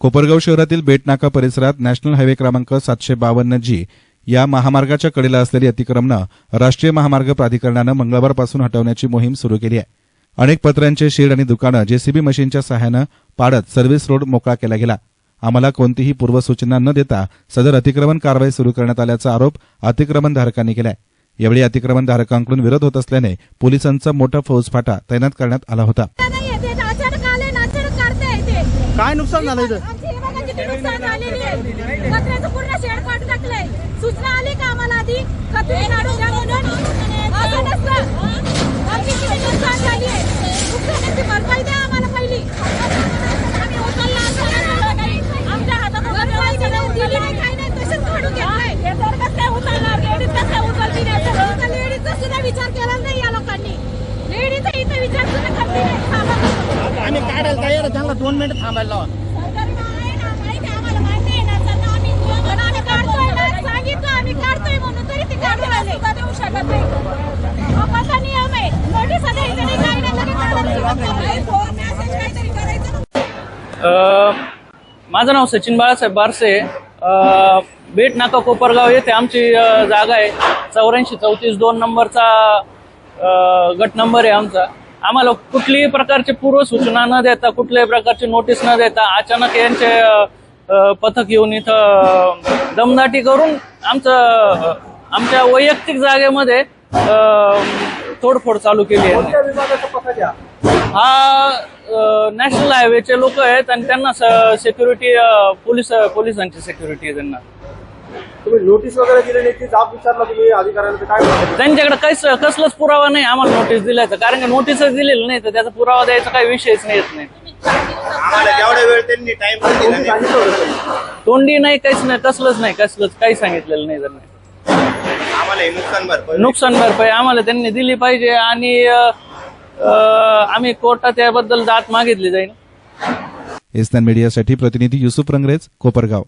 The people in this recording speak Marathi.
कोपरगाव शहरातील बेटनाका परिसरात नॅशनल हायवे क्रमांक सातशे बावन्न जी या महामार्गाच्या कडेला असलेली अतिक्रमणं राष्ट्रीय महामार्ग प्राधिकरणानं मंगळवारपासून हटवण्याची मोहीम सुरू केली आहे. अनेक पत्र्यांचे शेड आणि दुकानं जेसीबी मशीनच्या सहाय्यानं पाडत सर्व्हिस रोड मोकळा केला गेला. आम्हाला कोणतीही पूर्वसूचना न देता सदर अतिक्रमण कारवाई सुरू करण्यात आल्याचा आरोप अतिक्रमणधारकांनी केलाय. यावेळी अतिक्रमणधारकांकडून विरोध होत असल्याने पोलिसांचा मोठा फौजफाटा तैनात करण्यात आला होता नाही येते अचानक आले ना अचानक काढताय ते काय नुकसान झालं इथं? आमची बघा किती नुकसान झालेली आहे. कचऱ्याचं पूर्ण शेड काढून टाकलंय. सूचना आली का आम्हाला आधी? कचरे काढून ना. अ, माझं नाव सचिन बाळासाहेब बारसे. अ, बेट नाका कोपरगाव येथे आमची जागा आहे. चौऱ्याऐंशी चौतीस दोन नंबरचा गट नंबर आहे आमचा. आम्हाला कुठलीही प्रकारची पूर्वसूचना न देता कुठल्याही प्रकारची नोटीस न देता अचानक यांचे पथक येऊन इथं दमदाटी करून आमचं आमच्या वैयक्तिक जागेमध्ये तोडफोड चालू केली आहे. हा? नॅशनल हायवेचे लोक आहेत आणि त्यांना सिक्युरिटी पोलीस पोलिसांची सिक्युरिटी आहे त्यांना. तुम्ही नोटीस वगैरे दिली नाही ती जाब विचारला तुम्ही अधिकाऱ्यांना तर काय म्हणतात? त्यांच्याकडे काहीच कसलाच पुरावा नाही आम्हाला नोटीस दिल्याचं. कारण की नोटीसच दिलेलं नाही तर त्याचा पुरावा द्यायचा काही विषयच नाही येत नाही. आम्हाला जेवढा वेळ त्यांनी टाइम पण दिला नाही. सांगितलं होतं त्यांनी. तोंडी नाही काहीच नाही कसलंच नाही कसलंच काही सांगितलेलं नाही त्यांनी. आम्हाला हे नुकसान भरपाई नुकसान भरपाई आम्हाला त्यांनी दिली पाहिजे आणि अं, अं, आम्ही कोर्टात याबद्दल दात मागितली जाईल. एसनान मीडियासाठी प्रतिनिधी युसुफ रंगरेज कोपरगाव.